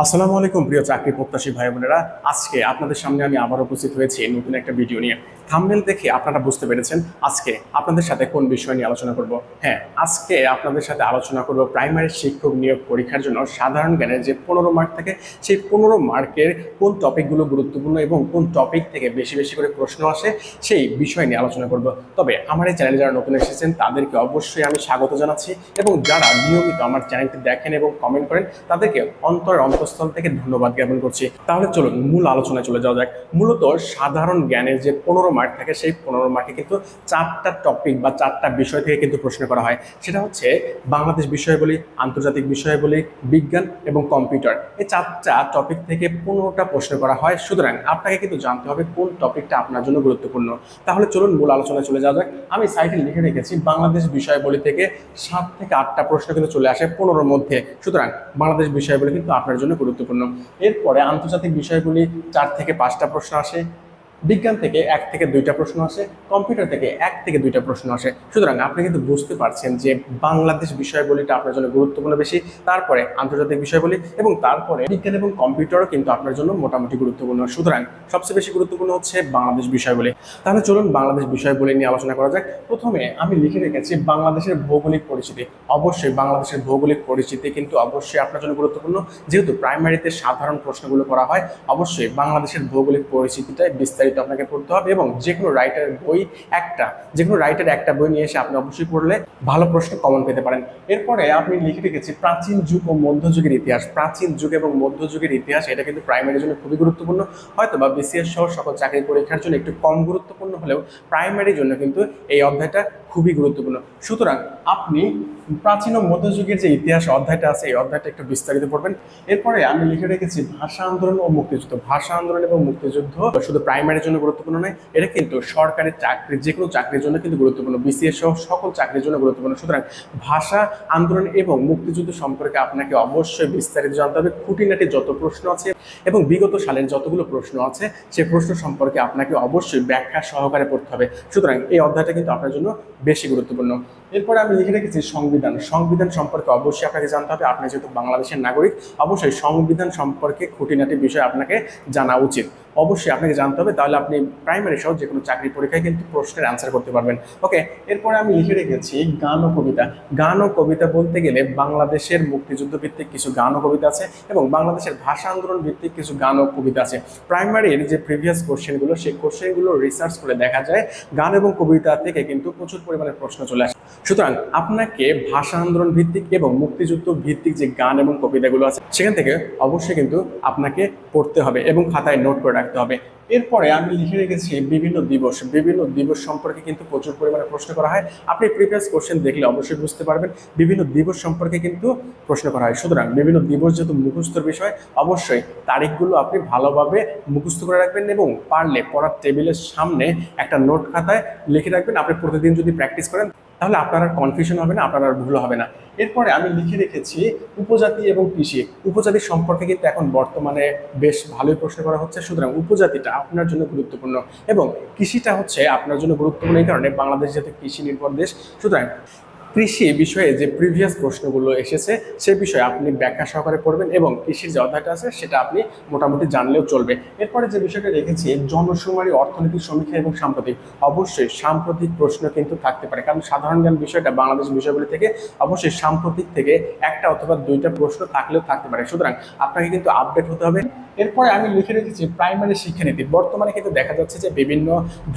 আসসালামু আলাইকুম প্রিয় চাকরি প্রত্যাশী ভাই বোনেরা। আজকে আপনাদের সামনে আমি আবার উপস্থিত হয়েছি নতুন একটা ভিডিও নিয়ে। থাম্বনেল দেখে আপনারা বুঝতে পেরেছেন আজকে আপনাদের সাথে কোন বিষয় নিয়ে আলোচনা করব। হ্যাঁ আজকে আপনাদের সাথে আলোচনা করব প্রাইমারি শিক্ষক নিয়োগ পরীক্ষার জন্য সাধারণ জ্ঞানের যে পনেরো মার্ক থাকে, সেই পনেরো মার্কের কোন টপিকগুলো গুরুত্বপূর্ণ এবং কোন টপিক থেকে বেশি বেশি করে প্রশ্ন আসে, সেই বিষয় নিয়ে আলোচনা করব। তবে আমার এই চ্যানেলে যারা নতুন এসেছেন, তাদেরকে অবশ্যই আমি স্বাগত জানাচ্ছি এবং যারা নিয়মিত আমার চ্যানেলটি দেখেন এবং কমেন্ট করেন, তাদেরকে অন্তর অন্তঃস্থল থেকে ধন্যবাদ জ্ঞাপন করছি। তাহলে চলুন, মূল আলোচনায় চলে যাওয়া যাক। মূলত সাধারণ জ্ঞানের যে পনেরো মার্ক থাকে, সেই পনেরো মার্কে কিন্তু চারটা টপিক বা চারটা বিষয় থেকে কিন্তু প্রশ্ন করা হয়। সেটা হচ্ছে বাংলাদেশ বিষয় বলি আন্তর্জাতিক বিষয় বলি বিজ্ঞান এবং কম্পিউটার। এই চারটা টপিক থেকে পনেরোটা প্রশ্ন করা হয়। সুতরাং আপনাকে কিন্তু জানতে হবে কোন টপিকটা আপনার জন্য গুরুত্বপূর্ণ। তাহলে চলুন মূল আলোচনায় চলে যাওয়া যাক। আমি সাইটে লিখে রেখেছি, বাংলাদেশ বিষয়বলি থেকে সাত থেকে আটটা প্রশ্ন কিন্তু চলে আসে পনেরোর মধ্যে। সুতরাং বাংলাদেশ বিষয়গুলি কিন্তু আপনার জন্য গুরুত্বপূর্ণ। এরপরে আন্তর্জাতিক বিষয়গুলি চার থেকে পাঁচটা প্রশ্ন আসে। বিজ্ঞান থেকে এক থেকে দুইটা প্রশ্ন আসে, কম্পিউটার থেকে এক থেকে দুইটা প্রশ্ন আসে। সুতরাং আপনি কিন্তু বুঝতে পারছেন যে বাংলাদেশ বিষয়বলিটা আপনার জন্য গুরুত্বপূর্ণ বেশি, তারপরে আন্তর্জাতিক বিষয়বলি এবং তারপরে বিজ্ঞান এবং কম্পিউটারও কিন্তু আপনার জন্য মোটামুটি গুরুত্বপূর্ণ। সুতরাং সবচেয়ে বেশি গুরুত্বপূর্ণ হচ্ছে বাংলাদেশ বিষয়বলি। তাহলে চলুন বাংলাদেশ বিষয়বলি নিয়ে আলোচনা করা যাক। প্রথমে আমি লিখে রেখেছি বাংলাদেশের ভৌগোলিক পরিচিতি অবশ্যই বাংলাদেশের ভৌগোলিক পরিচিতি কিন্তু অবশ্যই আপনার জন্য গুরুত্বপূর্ণ। যেহেতু প্রাইমারিতে সাধারণ প্রশ্নগুলো করা হয়, অবশ্যই বাংলাদেশের ভৌগোলিক পরিচিতিটাই বিস্তারিত আপনাকে পড়তে হবে এবং যে কোনো রাইটার বই একটা যে কোনো রাইটার একটা বই নিয়ে এসে আপনি অবশ্যই পড়লে ভালো প্রশ্ন কমন পেতে পারেন। এরপরে আপনি লিখে রেখেছি প্রাচীন যুগ ও মধ্যযুগের ইতিহাস। প্রাচীন যুগ এবং মধ্যযুগের ইতিহাস, এটা কিন্তু প্রাইমারির জন্য খুবই গুরুত্বপূর্ণ। হয়তো বা বিসিএস সহ সকল চাকরি পরীক্ষার জন্য একটু কম গুরুত্বপূর্ণ হলেও প্রাইমারির জন্য কিন্তু এই অধ্যায়টা খুবই গুরুত্বপূর্ণ। সুতরাং আপনি প্রাচীন মধ্যযুগের যে ইতিহাস অধ্যায়টা আছে, এই অধ্যায়টা একটু বিস্তারিত পড়বেন। এরপরে আমি লিখে রেখেছি, ভাষা আন্দোলন ও মুক্তিযুদ্ধ। ভাষা আন্দোলন এবং মুক্তিযুদ্ধ শুধু প্রাইমারির জন্য গুরুত্বপূর্ণ নয়, এটা কিন্তু সরকারি চাকরি, যে কোনো চাকরির জন্য কিন্তু গুরুত্বপূর্ণ। বিসিএস সহ সকল চাকরির জন্য গুরুত্বপূর্ণ। সুতরাং ভাষা আন্দোলন এবং মুক্তিযুদ্ধ সম্পর্কে আপনাকে অবশ্যই বিস্তারিত জানতে হবে। খুঁটিনাটি যত প্রশ্ন আছে এবং বিগত সালের যতগুলো প্রশ্ন আছে সেই প্রশ্ন সম্পর্কে আপনাকে অবশ্যই ব্যাখ্যা সহকারে পড়তে হবে। সুতরাং এই অধ্যায়টা কিন্তু আপনার জন্য বেশি গুরুত্বপূর্ণ। এরপরে আমি লিখে রেখেছি সংবিধান। সংবিধান সম্পর্কে অবশ্যই আপনাকে জানতে হবে। আপনি যেহেতু বাংলাদেশের নাগরিক, অবশ্যই সংবিধান সম্পর্কে খুঁটিনাটি বিষয় আপনাকে জানা উচিত। অবশ্যই আপনাকে জানতে হবে, তাহলে আপনি প্রাইমারি সহ যে কোনো চাকরি পরীক্ষায় কিন্তু প্রশ্নের অ্যান্সার করতে পারবেন। ওকে এরপরে আমি লিখে রেখেছি গান ও কবিতা। গান ও কবিতা বলতে গেলে বাংলাদেশের মুক্তিযুদ্ধ ভিত্তিক কিছু গান ও কবিতা আছে এবং বাংলাদেশের ভাষা আন্দোলন ভিত্তিক কিছু গান ও কবিতা আছে। প্রাইমারির যে প্রিভিয়াস কোশ্চেনগুলো সেই কোশ্চেনগুলো রিসার্চ করে দেখা যায়, গান এবং কবিতা থেকে কিন্তু প্রচুর পরিমাণে প্রশ্ন চলে আসে। সুতরাং আপনাকে ভাষা আন্দোলন ভিত্তিক এবং মুক্তিযুদ্ধ ভিত্তিক যে গান এবং কবিতাগুলো আছে, সেখান থেকে অবশ্যই কিন্তু আপনাকে পড়তে হবে এবং খাতায় নোট করে রাখতে হবে। এরপরে আমি লিখে রেখেছি বিভিন্ন দিবস। বিভিন্ন দিবস সম্পর্কে কিন্তু প্রচুর পরিমাণে প্রশ্ন করা হয়। আপনি প্রিভিয়াস কোশ্চেন দেখলে অবশ্যই বুঝতে পারবেন। বিভিন্ন দিবস সম্পর্কে কিন্তু প্রশ্ন করা হয়। সুতরাং বিভিন্ন দিবস যেহেতু মুখস্থর বিষয়, অবশ্যই তারিখগুলো আপনি ভালোভাবে মুখস্থ করে রাখবেন এবং পারলে পড়ার টেবিলের সামনে একটা নোট খাতায় লিখে রাখবেন। আপনি প্রতিদিন যদি প্র্যাকটিস করেন তাহলে আপনার আর কনফিউশন হবে না, আপনার আর ভুল হবে না। এরপরে আমি লিখে রেখেছি উপজাতি এবং কৃষি। উপজাতি সম্পর্কে কিন্তু এখন বর্তমানে বেশ ভালোই প্রশ্ন করা হচ্ছে। সুতরাং উপজাতিটা আপনার জন্য গুরুত্বপূর্ণ এবং কৃষিটা হচ্ছে আপনার জন্য গুরুত্বপূর্ণ এই কারণে বাংলাদেশ যাতে কৃষি নির্ভর দেশ, সুতরাং কৃষি বিষয়ে যে প্রিভিয়াস প্রশ্নগুলো এসেছে, সে বিষয়ে আপনি ব্যাখ্যা সহকারে পড়বেন এবং কৃষির যে অধ্যায়টা আছে, সেটা আপনি মোটামুটি জানলেও চলবে। এরপরে যে বিষয়টা রেখেছি জনশুমারি অর্থনৈতিক সমীক্ষা এবং সাম্প্রতিক। অবশ্যই সাম্প্রতিক প্রশ্ন কিন্তু থাকতে পারে, কারণ সাধারণ জ্ঞান বিষয়টা বাংলাদেশ বিষয়গুলি থেকে অবশ্যই সাম্প্রতিক থেকে একটা অথবা দুইটা প্রশ্ন থাকলেও থাকতে পারে। সুতরাং আপনাকে কিন্তু আপডেট হতে হবে। এরপরে আমি লিখে রেখেছি প্রাইমারি শিক্ষানীতি। বর্তমানে কিন্তু দেখা যাচ্ছে যে বিভিন্ন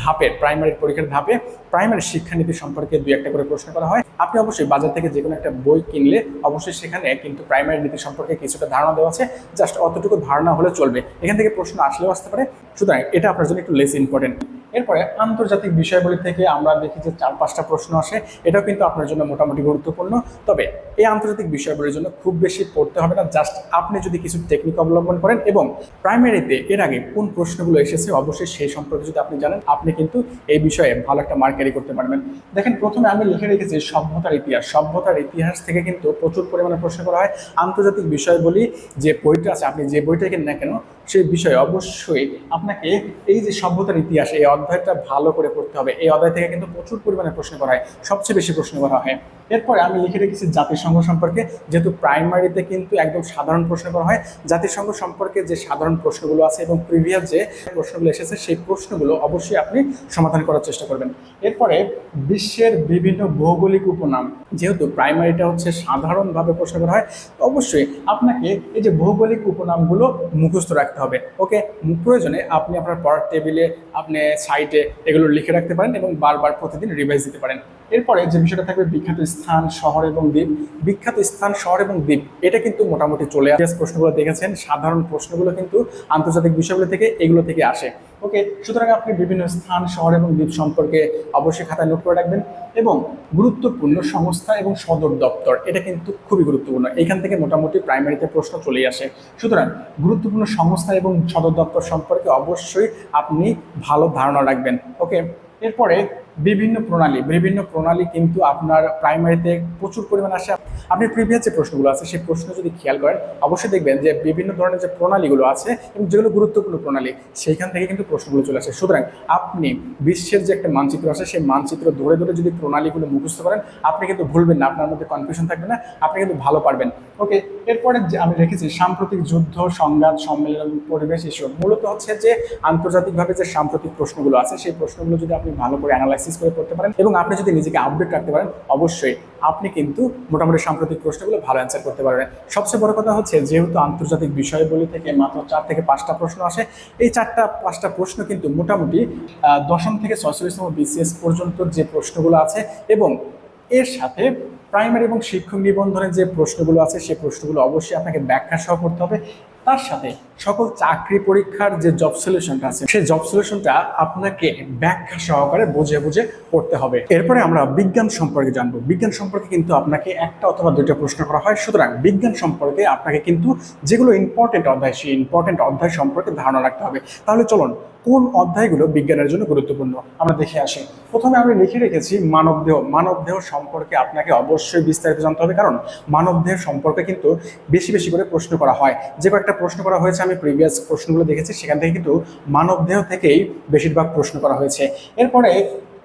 ধাপের প্রাইমারি পরীক্ষার ধাপে প্রাইমারি শিক্ষানীতি সম্পর্কে দুই একটা করে প্রশ্ন করা হয়। আপনি অবশ্যই বাজার থেকে যে কোনো একটা বই কিনলে অবশ্যই সেখানে কিন্তু প্রাইমারি নীতি সম্পর্কে কিছুটা ধারণা দেওয়া আছে। জাস্ট অতটুকু ধারণা হলে চলবে। এখান থেকে প্রশ্ন আসলেও আসতে পারে। সুতরাং এটা আপনার জন্য একটু লেস ইম্পর্টেন্ট এরপরে আন্তর্জাতিক বিষয়গুলি থেকে আমরা দেখি যে চার পাঁচটা প্রশ্ন আসে। এটাও কিন্তু আপনার জন্য মোটামুটি গুরুত্বপূর্ণ। তবে এই আন্তর্জাতিক বিষয়গুলির জন্য খুব বেশি পড়তে হবে না। জাস্ট আপনি যদি কিছু টেকনিক অবলম্বন করেন এবং প্রাইমারিতে এর আগে কোন প্রশ্নগুলো এসেছে অবশ্যই সেই সম্পর্কে যদি আপনি জানেন, আপনি কিন্তু এই বিষয়ে ভালো একটা মার্ক ক্যারি করতে পারবেন। দেখেন, প্রথমে আমি লিখে রেখেছি সভ্যতার ইতিহাস। সভ্যতার ইতিহাস থেকে কিন্তু প্রচুর পরিমাণে প্রশ্ন করা হয়। আন্তর্জাতিক বিষয়গুলি যে বইটা আছে, আপনি যে বইটা কিনেন না কেন সেই বিষয়ে অবশ্যই আপনাকে এই যে সভ্যতার ইতিহাস, এই অধ্যায়টা ভালো করে পড়তে হবে। এই অধ্যায় থেকে কিন্তু প্রচুর পরিমাণে প্রশ্ন করা হয়, সবচেয়ে বেশি প্রশ্ন করা হয়। এরপরে আমি লিখে রেখেছি জাতিসংঘ সম্পর্কে, যেহেতু প্রাইমারিতে কিন্তু একদম সাধারণ প্রশ্ন করা হয়। জাতিসংঘ সম্পর্কে যে সাধারণ প্রশ্নগুলো আছে এবং প্রিভিয়াস যে প্রশ্নগুলো এসেছে, সেই প্রশ্নগুলো অবশ্যই আপনি সমাধান করার চেষ্টা করবেন। এরপরে বিশ্বের বিভিন্ন ভৌগোলিক উপনাম, যেহেতু প্রাইমারিটা হচ্ছে সাধারণভাবে প্রশ্ন করা হয় অবশ্যই আপনাকে এই যে ভৌগোলিক উপনামগুলো মুখস্থ রাখতে হবে। ওকে প্রয়োজনে আপনি আপনার পড়ার টেবিলে আপনি সাইটে এগুলো লিখে রাখতে পারেন এবং বারবার প্রতিদিন রিভাইজ দিতে পারেন। এরপরে যে বিষয়টা থাকবে বিখ্যাত স্থান, শহর এবং দ্বীপ। বিখ্যাত স্থান, শহর এবং দ্বীপ, এটা কিন্তু মোটামুটি চলে আসে। প্রশ্নগুলো দেখেছেন, সাধারণ প্রশ্নগুলো কিন্তু আন্তর্জাতিক বিষয়গুলো থেকে এগুলো থেকে আসে। ওকে, সুতরাং আপনি বিভিন্ন স্থান, শহর এবং দ্বীপ সম্পর্কে অবশ্যই খাতায় নোট করে রাখবেন এবং গুরুত্বপূর্ণ সংস্থা এবং সদর দপ্তর, এটা কিন্তু খুবই গুরুত্বপূর্ণ। এখান থেকে মোটামুটি প্রাইমারিতে প্রশ্ন চলেই আসে। সুতরাং গুরুত্বপূর্ণ সংস্থা এবং সদর দপ্তর সম্পর্কে অবশ্যই আপনি ভালো ধারণা রাখবেন। ওকে, এরপরে বিভিন্ন প্রণালী বিভিন্ন প্রণালী কিন্তু আপনার প্রাইমারিতে প্রচুর পরিমাণে আসে। আপনি প্রিভিয়াস যে প্রশ্নগুলো আছে, সেই প্রশ্ন যদি খেয়াল করেন, অবশ্যই দেখবেন যে বিভিন্ন ধরনের যে প্রণালীগুলো আছে এবং যেগুলো গুরুত্বপূর্ণ প্রণালী, সেইখান থেকে কিন্তু প্রশ্নগুলো চলে আসে। সুতরাং আপনি বিশ্বের যে একটা মানচিত্র আছে, সেই মানচিত্র ধরে ধরে যদি প্রণালীগুলো মুখস্থ করেন, আপনি কিন্তু ভুলবেন না, আপনার মধ্যে কনফিউশন থাকবে না, আপনি কিন্তু ভালো পারবেন। ওকে এরপরে যে আমি রেখেছি, সাম্প্রতিক যুদ্ধ, সংঘাত, সম্মেলন, পরিবেশ, এসব। মূলত হচ্ছে যে আন্তর্জাতিকভাবে যে সাম্প্রতিক প্রশ্নগুলো আছে, সেই প্রশ্নগুলো যদি আপনি ভালো করে অ্যানালাইসিস করে পড়তে পারেন এবং আপনি যদি নিজেকে আপডেট রাখতে পারেন, অবশ্যই আপনি কিন্তু মোটামুটি সাম্প্রতিক প্রশ্নগুলো ভালো অ্যান্সার করতে পারবেন। সবচেয়ে বড় কথা হচ্ছে, যেহেতু আন্তর্জাতিক বিষয়গুলি থেকে মাত্র চার থেকে পাঁচটা প্রশ্ন আসে, এই চারটা, পাঁচটা প্রশ্ন কিন্তু মোটামুটি দশম থেকে ছয়চল্লিশতম বিসিএস পর্যন্ত যে প্রশ্নগুলো আছে এবং এর সাথে প্রাইমারি এবং শিক্ষক নিবন্ধনের যে প্রশ্নগুলো আছে সেই প্রশ্নগুলো অবশ্যই আপনাকে ব্যাখ্যা সহ করতে হবে। তার সাথে সকল চাকরি পরীক্ষার যে জব সলিউশনটা আছে, সেই জব সলিউশনটা আপনাকে ব্যাখ্যা সহকারে বুঝে বুঝে পড়তে হবে। এরপরে আমরা বিজ্ঞান সম্পর্কে জানব। বিজ্ঞান সম্পর্কে কিন্তু আপনাকে একটা অথবা দুইটা প্রশ্ন করা হয়। সুতরাং বিজ্ঞান সম্পর্কে আপনাকে কিন্তু যেগুলো ইম্পর্টেন্ট অধ্যায়, সেই ইম্পর্টেন্ট অধ্যায় সম্পর্কে ধারণা রাখতে হবে। তাহলে চলুন, কোন অধ্যায়গুলো বিজ্ঞানের জন্য গুরুত্বপূর্ণ? আমরা দেখে আসি। প্রথমে আমি লিখে রেখেছি মানবদেহ মানবদেহ সম্পর্কে আপনাকে অবশ্যই বিস্তারিত জানতে হবে। কারণ মানবদেহ সম্পর্কে কিন্তু বেশি বেশি করে প্রশ্ন করা হয়। যে কয়েকটা প্রশ্ন করা হয়েছে আমি প্রিভিয়াস প্রশ্নগুলো দেখেছি সেখান থেকে কিন্তু মানবদেহ থেকেই বেশিরভাগ প্রশ্ন করা হয়েছে। এরপরে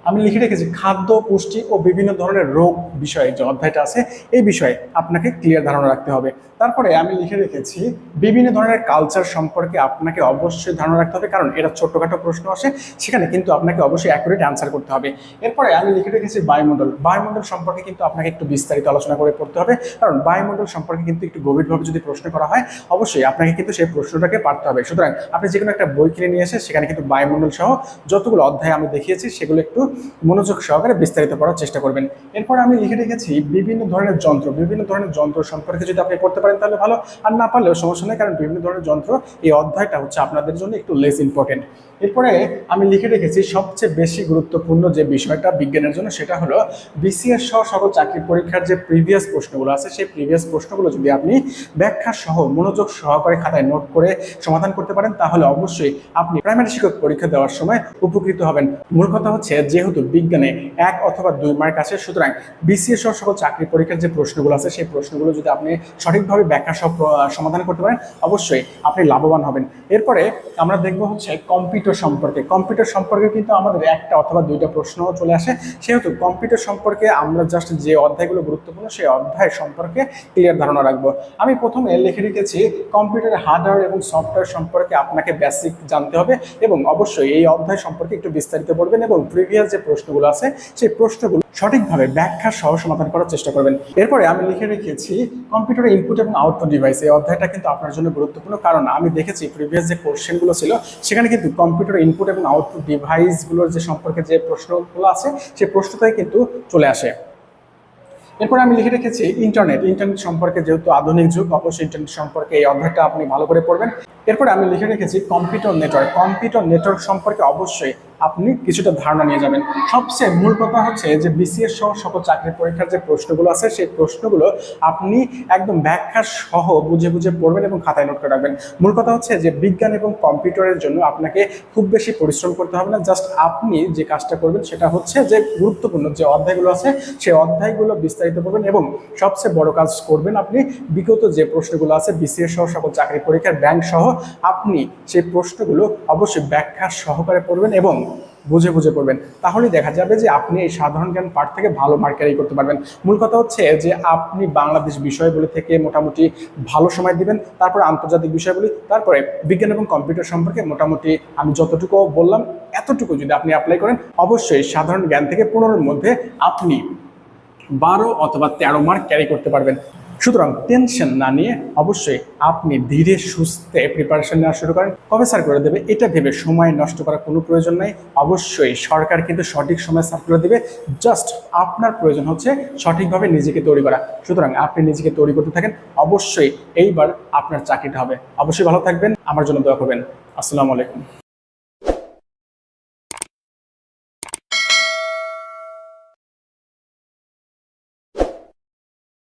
আমি লিখে রেখেছি খাদ্য, পুষ্টি ও বিভিন্ন ধরনের রোগ বিষয়ে যে অধ্যায়টা আছে, এই বিষয়ে আপনাকে ক্লিয়ার ধারণা রাখতে হবে। তারপরে আমি লিখে রেখেছি বিভিন্ন ধরনের কালচার সম্পর্কে আপনাকে অবশ্যই ধারণা রাখতে হবে, কারণ এটা ছোটখাটো প্রশ্ন আসে, সেখানে কিন্তু আপনাকে অবশ্যই অ্যাকুরেট অ্যান্সার করতে হবে। এরপরে আমি লিখে রেখেছি বায়ুমণ্ডল। বায়ুমণ্ডল সম্পর্কে কিন্তু আপনাকে একটু বিস্তারিত আলোচনা করে পড়তে হবে, কারণ বায়ুমণ্ডল সম্পর্কে কিন্তু একটু গভীরভাবে যদি প্রশ্ন করা হয়, অবশ্যই আপনাকে কিন্তু সেই প্রশ্নটাকে পারতে হবে। সুতরাং আপনি যে কোনো একটা বই কিনে নিয়ে এসে সেখানে কিন্তু বায়ুমণ্ডল সহ যতগুলো অধ্যায় আমি দেখিয়েছি, সেগুলো একটু মনোযোগ সহকারে বিস্তারিত পড়ার চেষ্টা করবেন। এরপর আমি লিখে রেখেছি বিভিন্ন ধরনের যন্ত্র, বিভিন্ন ধরনের যন্ত্র সম্পর্কে যদি আপনি পড়তে পারেন তাহলে ভালো, আর না পারলেও সমস্যা নেই, কারণ বিভিন্ন ধরনের যন্ত্র এই অধ্যায়টা হচ্ছে আপনাদের জন্য একটু লেস ইম্পর্টেন্ট এরপরে আমি লিখে রেখেছি সবচেয়ে বেশি গুরুত্বপূর্ণ যে বিষয়টা বিজ্ঞানের জন্য, সেটা হলো বিসিএস সহ সকল চাকরি পরীক্ষার যে প্রিভিয়াস প্রশ্নগুলো আছে, সেই প্রিভিয়াস প্রশ্নগুলো যদি আপনি ব্যাখ্যা সহ মনোযোগ সহকারে খাতায় নোট করে সমাধান করতে পারেন, তাহলে অবশ্যই আপনি প্রাইমারি শিক্ষক পরীক্ষা দেওয়ার সময় উপকৃত হবেন। মূল কথা হচ্ছে যেহেতু বিজ্ঞানে এক অথবা দুই মার্ক আছে, সুতরাং বিসিএস সহ সকল চাকরি পরীক্ষার যে প্রশ্নগুলো আছে, সেই প্রশ্নগুলো যদি আপনি সঠিকভাবে ব্যাখ্যা সব সমাধান করতে পারেন, অবশ্যই আপনি লাভবান হবেন। এরপরে আমরা দেখব হচ্ছে কম্পিউটার সম্পর্কে। কম্পিউটার সম্পর্কে কিন্তু আমাদের একটা অথবা দুইটা প্রশ্ন চলে আসে। সেহেতু কম্পিউটার সম্পর্কে আমরা জাস্ট যে অধ্যায়গুলো গুরুত্বপূর্ণ, সেই অধ্যায় সম্পর্কে ক্লিয়ার ধারণা রাখব। আমি প্রথমে লিখে রেখেছি কম্পিউটারের হার্ডওয়্যার এবং সফটওয়্যার সম্পর্কে আপনাকে বেসিক জানতে হবে এবং অবশ্যই এই অধ্যায় সম্পর্কে একটু বিস্তারিত পড়বেন এবং প্রিভিয়াস যে প্রশ্নগুলো আছে, সেই প্রশ্নগুলো সঠিকভাবে ব্যাখ্যা সহ সমাধান করার চেষ্টা করবেন। এরপরে আমি লিখে রেখেছি কম্পিউটারের ইনপুট এবং আউটপুট ডিভাইস এই অধ্যায়টা কিন্তু আপনার জন্য গুরুত্বপূর্ণ, কারণ আমি দেখেছি প্রিভিয়াস যে কোশ্চেনগুলো ছিল, সেখানে কিন্তু কম্পিউটার ইনপুট এবং আউটপুট ডিভাইসগুলোর যে সম্পর্কে যে প্রশ্নগুলো আছে, সেই প্রশ্নটাই কিন্তু চলে আসে। এরপরে আমি লিখে রেখেছি ইন্টারনেট ইন্টারনেট সম্পর্কে যেহেতু আধুনিক যুগ, অবশ্যই ইন্টারনেট সম্পর্কে এই অধ্যায়টা আপনি ভালো করে পড়বেন। এরপরে আমি লিখে রেখেছি কম্পিউটার নেটওয়ার্ক কম্পিউটার নেটওয়ার্ক সম্পর্কে অবশ্যই আপনি কিছুটা ধারণা নিয়ে যাবেন। সবচেয়ে মূল কথা হচ্ছে যে বিসিএস সহ সকল চাকরির পরীক্ষার যে প্রশ্নগুলো আছে, সেই প্রশ্নগুলো আপনি একদম ব্যাখ্যা সহ বুঝে বুঝে পড়বেন এবং খাতায় নোট করে রাখবেন। মূল কথা হচ্ছে যে বিজ্ঞান এবং কম্পিউটারের জন্য আপনাকে খুব বেশি পরিশ্রম করতে হবে না। জাস্ট আপনি যে কাজটা করবেন সেটা হচ্ছে যে গুরুত্বপূর্ণ যে অধ্যায়গুলো আছে, সেই অধ্যায়গুলো বিস্তারিত করবেন এবং সবচেয়ে বড় কাজ করবেন আপনি বিগত যে প্রশ্নগুলো আছে বিসিএস সহ সকল চাকরি পরীক্ষার ব্যাংক সহ আপনি সেই প্রশ্নগুলো অবশ্যই ব্যাখ্যা সহকারে পড়বেন এবং বুঝে বুঝে পড়বেন। তাহলে দেখা যাবে যে আপনি এই সাধারণ জ্ঞান পাঠ থেকে ভালো মার্ক ক্যারি করতে পারবেন। মূল কথা হচ্ছে যে আপনি বাংলাদেশ বিষয়গুলি থেকে মোটামুটি ভালো সময় দিবেন, তারপর আন্তর্জাতিক বিষয়গুলি তারপরে বিজ্ঞান এবং কম্পিউটার সম্পর্কে মোটামুটি আমি যতটুকু বললাম এতটুকু যদি আপনি অ্যাপ্লাই করেন, অবশ্যই সাধারণ জ্ঞান থেকে পনেরোর মধ্যে আপনি বারো অথবা তেরো মার্ক ক্যারি করতে পারবেন। সুতরাং টেনশন না নিয়ে অবশ্যই আপনি ধীরে সুস্থে প্রিপারেশন নেওয়া শুরু করেন। কবে স্যার করে দেবে এটা ভেবে সময় নষ্ট করার কোনো প্রয়োজন নাই। অবশ্যই সরকার কিন্তু সঠিক সময় সার্কুলার দেবে। জাস্ট আপনার প্রয়োজন হচ্ছে সঠিকভাবে নিজেকে তৈরি করা। সুতরাং আপনি নিজেকে তৈরি করতে থাকেন। অবশ্যই এইবার আপনার চাকরিটা হবে। অবশ্যই ভালো থাকবেন। আমার জন্য দোয়া করবেন। আসসালামু আলাইকুম।